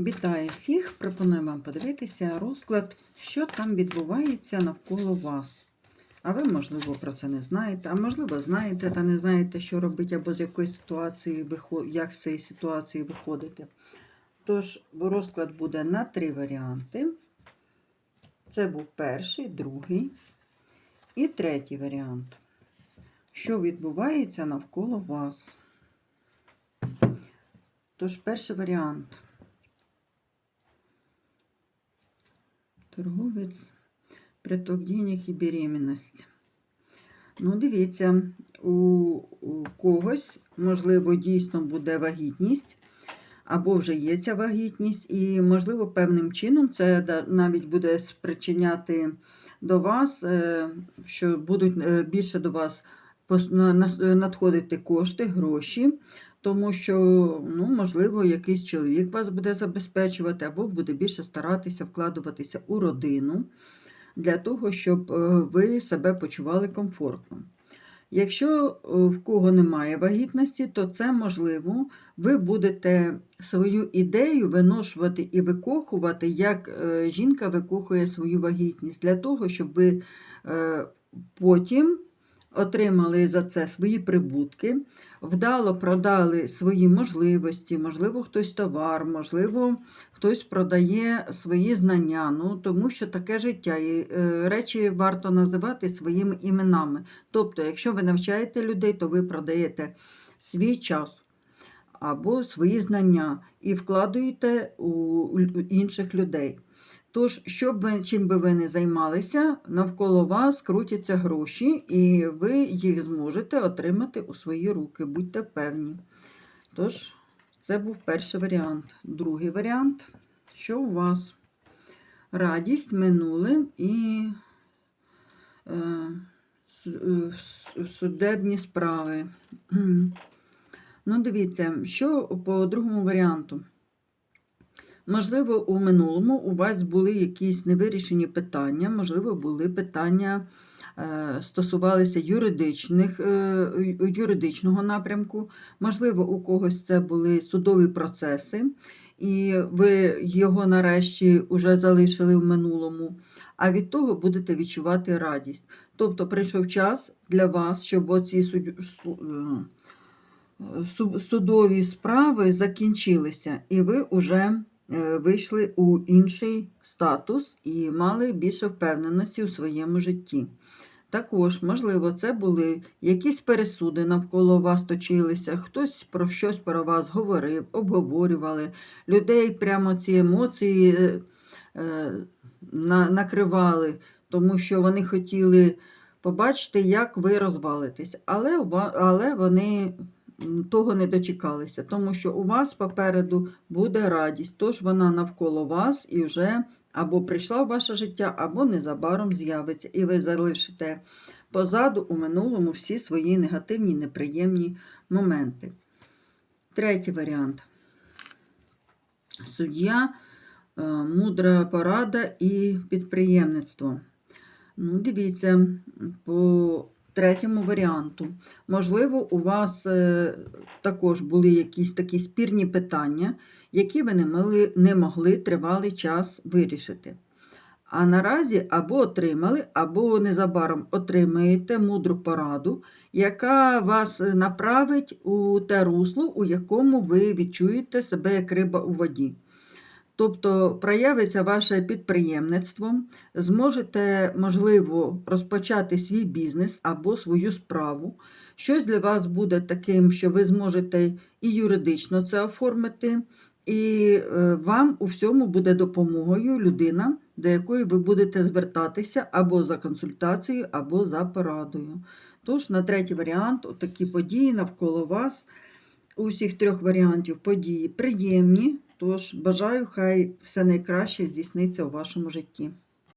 Вітаю всіх! Пропоную вам подивитися розклад, що там відбувається навколо вас. А ви, можливо, про це не знаєте, а можливо, знаєте та не знаєте, що робити, або з якої ситуації як з цієї ситуації виходити. Тож, розклад буде на три варіанти. Це був перший, другий і третій варіант. Що відбувається навколо вас? Тож, перший варіант. Торговець, приток денег і беременність. Ну, дивіться, у, у когось, можливо, дійсно буде вагітність, або вже є ця вагітність, і, можливо, певним чином це навіть буде спричиняти до вас, е, що будуть е, більше до вас надходити кошти, гроші, тому що, ну, можливо, якийсь чоловік вас буде забезпечувати, або буде більше старатися вкладуватися у родину для того, щоб е, ви себе почували комфортно. Якщо е, в кого немає вагітності, то це можливо, ви будете свою ідею виношувати і викохувати, як е, жінка викохує свою вагітність, для того, щоб ви потім отримали за це свої прибутки, вдало продали свої можливості, можливо, хтось товар, можливо, хтось продає свої знання. Ну, тому що таке життя. І е, речі варто називати своїми іменами. Тобто, якщо ви навчаєте людей, то ви продаєте свій час. Або свої знання і вкладуєте у інших людей. Тож, щоб ви, чим би ви не займалися, навколо вас крутяться гроші, і ви їх зможете отримати у свої руки, будьте певні. Тож, це був перший варіант. Другий варіант, що у вас? Радість, минуле і е, е, судебні справи. Ну, дивіться, що по другому варіанту. Можливо, у минулому у вас були якісь невирішені питання, можливо, були питання, е, стосувалися юридичних, е, юридичного напрямку, можливо, у когось це були судові процеси, і ви його нарешті вже залишили в минулому, а від того будете відчувати радість. Тобто прийшов час для вас, щоб оці е, су- судові справи закінчилися, і ви вже вийшли у інший статус і мали більше впевненості у своєму житті. Також, можливо, це були якісь пересуди навколо вас точилися, хтось про щось про вас говорив, обговорювали. Людей прямо ці емоції е, е, на- накривали, тому що вони хотіли побачити, як ви розвалитесь. Але, але вони того не дочекалися, тому що у вас попереду буде радість, тож вона навколо вас і вже або прийшла в ваше життя, або незабаром з'явиться, і ви залишите позаду у минулому всі свої негативні, неприємні моменти. Третій варіант. Суддя, е, мудра порада і підприємництво. Ну, дивіться, по третьому варіанту. Можливо, у вас е, також були якісь такі спірні питання, які ви не могли, не могли тривалий час вирішити. А наразі або отримали, або незабаром отримаєте мудру пораду, яка вас е, направить у те русло, у якому ви відчуєте себе як риба у воді. Тобто проявиться ваше підприємництво, зможете, можливо, розпочати свій бізнес або свою справу. Щось для вас буде таким, що ви зможете і юридично це оформити, і е, вам у всьому буде допомогою людина, до якої ви будете звертатися або за консультацією, або за порадою. Тож, на третій варіант, такі події навколо вас. У всіх трьох варіантів події приємні. Тож бажаю, хай все найкраще здійсниться у вашому житті.